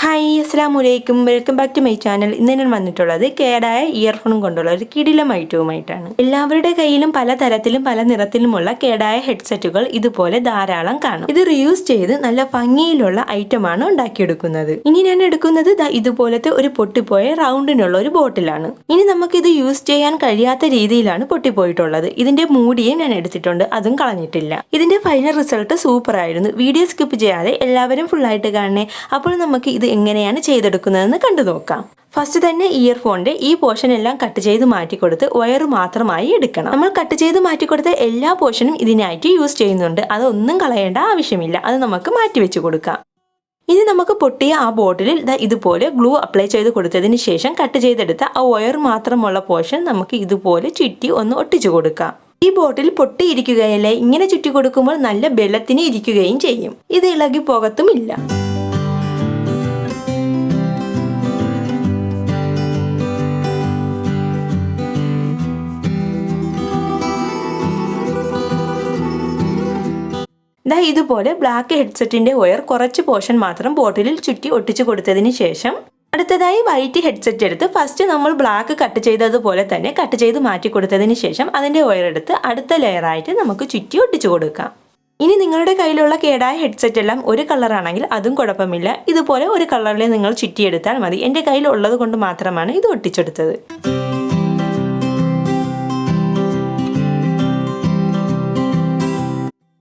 Hi അസ്സാം വലൈക്കും welcome back to my channel ഇന്ന് ഞാൻ വന്നിട്ടുള്ളത് കേടായ ഇയർഫോണും കൊണ്ടുള്ള ഒരു കിടിലം ഐറ്റവുമായിട്ടാണ്. എല്ലാവരുടെ കയ്യിലും പല തരത്തിലും പല നിറത്തിലുമുള്ള കേടായ ഹെഡ്സെറ്റുകൾ ഇതുപോലെ ധാരാളം കാണും. ഇത് റിയൂസ് ചെയ്ത് നല്ല ഭംഗിയിലുള്ള ഐറ്റമാണ് ഉണ്ടാക്കിയെടുക്കുന്നത്. ഇനി ഞാൻ എടുക്കുന്നത് ഇതുപോലത്തെ ഒരു പൊട്ടിപ്പോയ റൗണ്ടിനുള്ള ഒരു ബോട്ടിലാണ്. ഇനി നമുക്കിത് യൂസ് ചെയ്യാൻ കഴിയാത്ത രീതിയിലാണ് പൊട്ടിപ്പോയിട്ടുള്ളത്. ഇതിന്റെ മൂടിയും ഞാൻ എടുത്തിട്ടുണ്ട്. അതും കളഞ്ഞിട്ടില്ല. ഇതിന്റെ ഫൈനൽ റിസൾട്ട് സൂപ്പർ ആയിരുന്നു. വീഡിയോ സ്കിപ്പ് ചെയ്യാതെ എല്ലാവരും ഫുൾ ആയിട്ട് കാണണേ. അപ്പോൾ നമുക്ക് ഇത് എങ്ങനെയാണ് ചെയ്തെടുക്കുന്നതെന്ന് കണ്ടു നോക്കാം. ഫസ്റ്റ് തന്നെ ഇയർഫോണിന്റെ ഈ പോർഷൻ എല്ലാം കട്ട് ചെയ്ത് മാറ്റിക്കൊടുത്ത് വയർ മാത്രമായി എടുക്കണം. നമ്മൾ കട്ട് ചെയ്ത് മാറ്റിക്കൊടുത്ത എല്ലാ പോർഷനും ഇതിനായിട്ട് യൂസ് ചെയ്യുന്നുണ്ട്. അതൊന്നും കളയേണ്ട ആവശ്യമില്ല. അത് നമുക്ക് മാറ്റി വെച്ച് കൊടുക്കാം. ഇനി നമുക്ക് പൊട്ടിയ ആ ബോട്ടിലിൽ ഇതുപോലെ ഗ്ലൂ അപ്ലൈ ചെയ്ത് കൊടുത്തതിന് ശേഷം കട്ട് ചെയ്തെടുത്ത ആ വയർ മാത്രമുള്ള പോർഷൻ നമുക്ക് ഇതുപോലെ ചുറ്റി ഒന്ന് ഒട്ടിച്ചു കൊടുക്കാം. ഈ ബോട്ടിൽ പൊട്ടിയിരിക്കുകയല്ലേ? ഇങ്ങനെ ചുറ്റി കൊടുക്കുമ്പോൾ നല്ല ബലത്തിന് ഇരിക്കുകയും ചെയ്യും. ഇത് ഇളകി പോകത്തുമില്ല ദാ ഇതുപോലെ ബ്ലാക്ക് ഹെഡ്സെറ്റിന്റെ വയർ കുറച്ച് പോർഷൻ മാത്രം ബോട്ടിലിൽ ചുറ്റി ഒട്ടിച്ചു കൊടുത്തതിന് ശേഷം അടുത്തതായി വൈറ്റ് ഹെഡ്സെറ്റ് എടുത്ത് ഫസ്റ്റ് നമ്മൾ ബ്ലാക്ക് കട്ട് ചെയ്തതുപോലെ തന്നെ കട്ട് ചെയ്ത് മാറ്റി കൊടുത്തതിന് ശേഷം അതിന്റെ വയർ എടുത്ത് അടുത്ത ലെയറായിട്ട് നമുക്ക് ചുറ്റി ഒട്ടിച്ചു കൊടുക്കാം. ഇനി നിങ്ങളുടെ കയ്യിലുള്ള കേടായ ഹെഡ്സെറ്റ് എല്ലാം ഒരു കളറാണെങ്കിൽ അതും കുഴപ്പമില്ല. ഇതുപോലെ ഒരു കളറിൽ നിങ്ങൾ ചുറ്റിയെടുത്താൽ മതി. എന്റെ കയ്യിൽ ഉള്ളത് കൊണ്ട് മാത്രമാണ് ഇത് ഒട്ടിച്ചെടുത്തത്.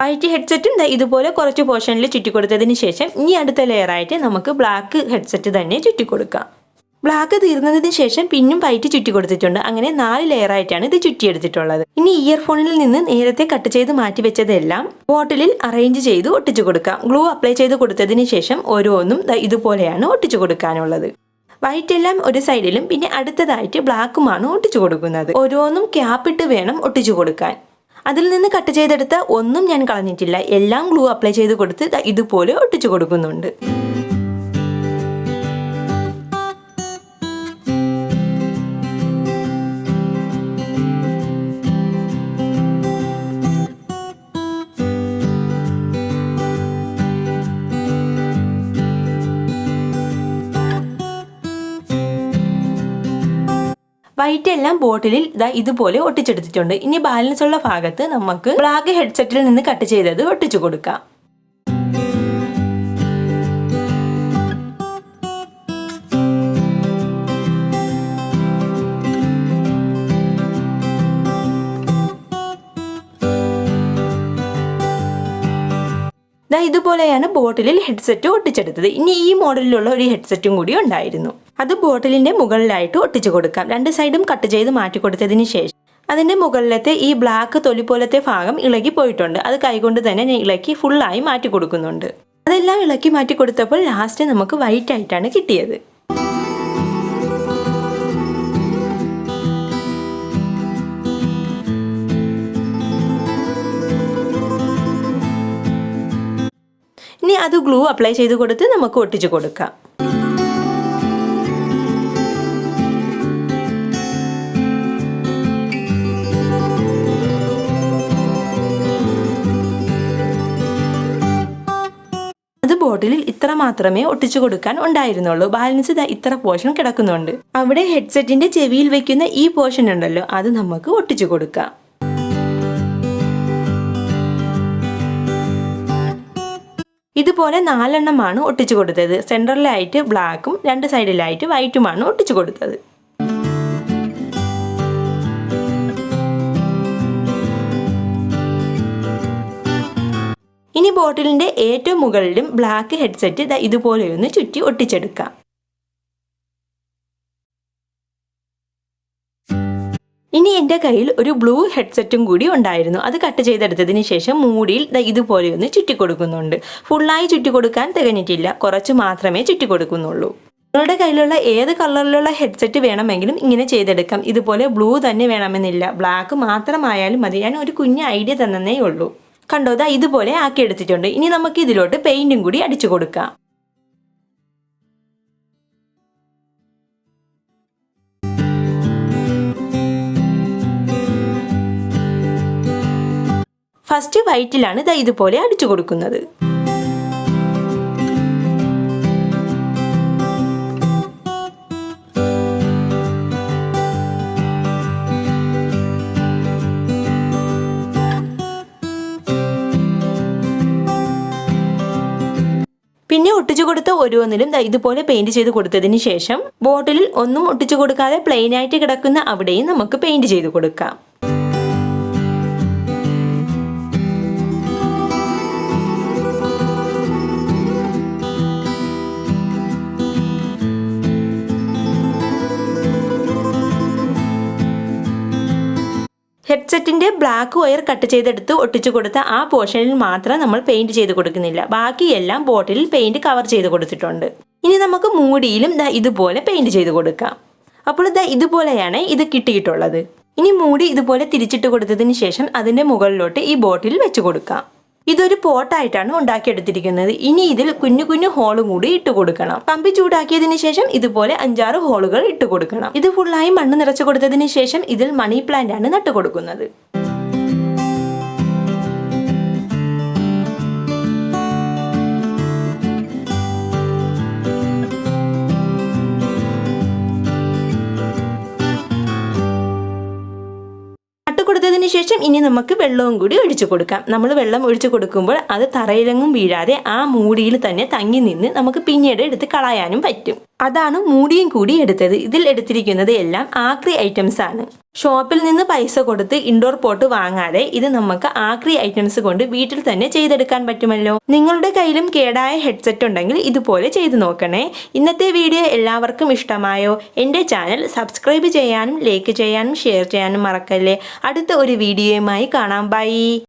വൈറ്റ് ഹെഡ്സെറ്റും ദാ ഇതുപോലെ കുറച്ച് പോർഷനിൽ ചുറ്റിക്കൊടുത്തതിന് ശേഷം ഇനി അടുത്ത ലെയറായിട്ട് നമുക്ക് ബ്ലാക്ക് ഹെഡ്സെറ്റ് തന്നെ ചുറ്റിക്കൊടുക്കാം. ബ്ലാക്ക് തീർന്നതിന് ശേഷം പിന്നും വൈറ്റ് ചുറ്റി കൊടുത്തിട്ടുണ്ട് അങ്ങനെ നാല് ലെയറായിട്ടാണ് ഇത് ചുറ്റിയെടുത്തിട്ടുള്ളത്. ഇനി ഇയർഫോണിൽ നിന്ന് നേരത്തെ കട്ട് ചെയ്ത് മാറ്റി വെച്ചതെല്ലാം ബോട്ടിലിൽ അറേഞ്ച് ചെയ്ത് ഒട്ടിച്ചു കൊടുക്കാം. ഗ്ലൂ അപ്ലൈ ചെയ്ത് കൊടുത്തതിന് ശേഷം ഓരോന്നും ഇതുപോലെയാണ് ഒട്ടിച്ചു കൊടുക്കാനുള്ളത്. വൈറ്റ് എല്ലാം ഒരു സൈഡിലും പിന്നെ അടുത്തതായിട്ട് ബ്ലാക്കുമാണ് ഒട്ടിച്ചു കൊടുക്കുന്നത്. ഓരോന്നും ക്യാപ്പിട്ട് വേണം ഒട്ടിച്ചു കൊടുക്കാൻ. അതിൽ നിന്ന് കട്ട് ചെയ്തെടുത്ത ഒന്നും ഞാൻ കളഞ്ഞിട്ടില്ല. എല്ലാം ഗ്ലൂ അപ്ലൈ ചെയ്ത് കൊടുത്ത് ഇതുപോലെ ഒട്ടിച്ചു കൊടുക്കുന്നുണ്ട്. വൈറ്റ് എല്ലാം ബോട്ടിലിൽ ഇതാ ഇതുപോലെ ഒട്ടിച്ചെടുത്തിട്ടുണ്ട്. ഇനി ബാലൻസ് ഉള്ള ഭാഗത്ത് നമുക്ക് ബ്ലാക്ക് ഹെഡ്സെറ്റിൽ നിന്ന് കട്ട് ചെയ്തത് ഒട്ടിച്ചു കൊടുക്കാം. ഇതുപോലെയാണ് ബോട്ടിലിൽ ഹെഡ്സെറ്റ് ഒട്ടിച്ചെടുത്തത്. ഇനി ഈ മോഡലിലുള്ള ഒരു ഹെഡ്സെറ്റും കൂടി ഉണ്ടായിരുന്നു. അത് ബോട്ടിലിന്റെ മുകളിലായിട്ട് ഒട്ടിച്ചു കൊടുക്കാം. രണ്ട് സൈഡും കട്ട് ചെയ്ത് മാറ്റി കൊടുത്തതിന് ശേഷം അതിന്റെ മുകളിലത്തെ ഈ ബ്ലാക്ക് തൊലി പോലത്തെ ഭാഗം ഇളകി പോയിട്ടുണ്ട്. അത് കൈകൊണ്ട് തന്നെ ഞാൻ ഇളക്കി ഫുള്ളായി മാറ്റി കൊടുക്കുന്നുണ്ട്. അതെല്ലാം ഇളക്കി മാറ്റി കൊടുത്തപ്പോൾ ലാസ്റ്റ് നമുക്ക് വൈറ്റ് ആയിട്ടാണ് കിട്ടിയത്. ഇനി അത് ഗ്ലൂ അപ്ലൈ ചെയ്ത് കൊടുത്ത് നമുക്ക് ഒട്ടിച്ചു കൊടുക്കാം. ബോട്ടിലിൽ ഇത്ര മാത്രമേ ഒട്ടിച്ചു കൊടുക്കാൻ ഉണ്ടായിരുന്നുള്ളൂ. ബാലൻസ് ഇതാ ഇത്ര പോർഷൻ കിടക്കുന്നുണ്ട്. അവിടെ ഹെഡ്സെറ്റിന്റെ ചെവിയിൽ വെക്കുന്ന ഈ പോർഷൻ ഉണ്ടല്ലോ അത് നമുക്ക് ഒട്ടിച്ചു കൊടുക്കാം. ഇതുപോലെ നാലെണ്ണമാണ് ഒട്ടിച്ചു കൊടുത്തത്. സെന്ററിലായിട്ട് ബ്ലാക്കും രണ്ട് സൈഡിലായിട്ട് വൈറ്റുമാണ് ഒട്ടിച്ചു കൊടുത്തത്. ഇനി ബോട്ടിലിന്റെ ഏറ്റവും മുകളിലും ബ്ലാക്ക് ഹെഡ്സെറ്റ് ഇതുപോലെയൊന്ന് ചുറ്റി ഒട്ടിച്ചെടുക്കാം. ഇനി എന്റെ കയ്യിൽ ഒരു ബ്ലൂ ഹെഡ്സെറ്റും കൂടി ഉണ്ടായിരുന്നു. അത് കട്ട് ചെയ്തെടുത്തതിന് ശേഷം മൂടിയിൽ ഇതുപോലെയൊന്ന് ചുറ്റി കൊടുക്കുന്നുണ്ട് ഫുള്ളായി ചുറ്റി കൊടുക്കാൻ തികഞ്ഞിട്ടില്ല. കുറച്ച് മാത്രമേ ചുറ്റി കൊടുക്കുന്നുള്ളൂ നിങ്ങളുടെ കയ്യിലുള്ള ഏത് കളറിലുള്ള ഹെഡ്സെറ്റ് വേണമെങ്കിലും ഇങ്ങനെ ചെയ്തെടുക്കാം. ഇതുപോലെ ബ്ലൂ തന്നെ വേണമെന്നില്ല. ബ്ലാക്ക് മാത്രമായാലും മതി. ഞാൻ ഒരു കുഞ്ഞ് ഐഡിയ തന്നേ ഉള്ളൂ. കണ്ടോ ദാ ഇതുപോലെ ആക്കി എടുത്തിട്ടുണ്ട് ഇനി നമുക്ക് ഇതിലോട്ട് പെയിന്റും കൂടി അടിച്ചു കൊടുക്കാം. ഫസ്റ്റ് വൈറ്റിലാണ് ദാ ഇതുപോലെ അടിച്ചു കൊടുക്കുന്നത്. കൊടുത്ത ഓരോന്നിലും ഇതുപോലെ പെയിന്റ് ചെയ്ത് കൊടുത്തതിന് ശേഷം ബോട്ടിലിൽ ഒന്നും ഒട്ടിച്ചു കൊടുക്കാതെ പ്ലെയിൻ ആയിട്ട് കിടക്കുന്ന അവിടെയും നമുക്ക് പെയിന്റ് ചെയ്ത് കൊടുക്കാം. ഹെഡ്സെറ്റിന്റെ ബ്ലാക്ക് വയർ കട്ട് ചെയ്തെടുത്ത് ഒട്ടിച്ചു കൊടുത്ത ആ പോർഷനിൽ മാത്രം നമ്മൾ പെയിന്റ് ചെയ്ത് കൊടുക്കുന്നില്ല. ബാക്കിയെല്ലാം ബോട്ടിലിൽ പെയിന്റ് കവർ ചെയ്ത് കൊടുത്തിട്ടുണ്ട്. ഇനി നമുക്ക് മൂടിയിലും ദാ ഇതുപോലെ പെയിന്റ് ചെയ്ത് കൊടുക്കാം. അപ്പോൾ ദാ ഇതുപോലെയാണ് ഇത് കിട്ടിയിട്ടുള്ളത്. ഇനി മൂടി ഇതുപോലെ തിരിച്ചിട്ട് കൊടുത്തതിന് ശേഷം അതിന്റെ മുകളിലോട്ട് ഈ ബോട്ടിൽ വെച്ച് കൊടുക്കാം. ഇതൊരു പോട്ടായിട്ടാണ് ഉണ്ടാക്കിയെടുത്തിരിക്കുന്നത്. ഇനി ഇതിൽ കുഞ്ഞു കുഞ്ഞു ഹോളും കൂടി ഇട്ട് കൊടുക്കണം. കമ്പി ചൂടാക്കിയതിന് ശേഷം ഇതുപോലെ അഞ്ചാറ് ഹോളുകൾ ഇട്ട് കൊടുക്കണം. ഇത് ഫുള്ളായി മണ്ണ് നിറച്ചു കൊടുത്തതിന് ശേഷം ഇതിൽ മണി പ്ലാന്റ് ആണ് നട്ടു കൊടുക്കുന്നത് കൊടുത്തതിന് ശേഷം ഇനി നമുക്ക് വെള്ളവും കൂടി ഒഴിച്ചു കൊടുക്കാം. നമ്മൾ വെള്ളം ഒഴിച്ചു കൊടുക്കുമ്പോൾ അത് തറയിലെങ്ങും വീഴാതെ ആ മൂടിയിൽ തന്നെ തങ്ങി നിന്ന് നമുക്ക് പിന്നീട് എടുത്ത് കളയാനും പറ്റും. അതാണ് മൂടിയും കൂടി എടുത്തത്. ഇതിൽ എടുത്തിരിക്കുന്നത് എല്ലാം ആക്രി ഐറ്റംസ് ആണ്. ഷോപ്പിൽ നിന്ന് പൈസ കൊടുത്ത് ഇൻഡോർ പോട്ട് വാങ്ങാതെ ഇത് നമുക്ക് ആക്രി ഐറ്റംസ് കൊണ്ട് വീട്ടിൽ തന്നെ ചെയ്തെടുക്കാൻ പറ്റുമല്ലോ. നിങ്ങളുടെ കയ്യിലും കേടായ ഹെഡ്സെറ്റ് ഉണ്ടെങ്കിൽ ഇതുപോലെ ചെയ്തു നോക്കണേ. ഇന്നത്തെ വീഡിയോ എല്ലാവർക്കും ഇഷ്ടമായോ? എന്റെ ചാനൽ സബ്സ്ക്രൈബ് ചെയ്യാനും ലൈക്ക് ചെയ്യാനും ഷെയർ ചെയ്യാനും മറക്കല്ലേ. അടുത്ത ഒരു വീഡിയോയുമായി കാണാം. ബൈ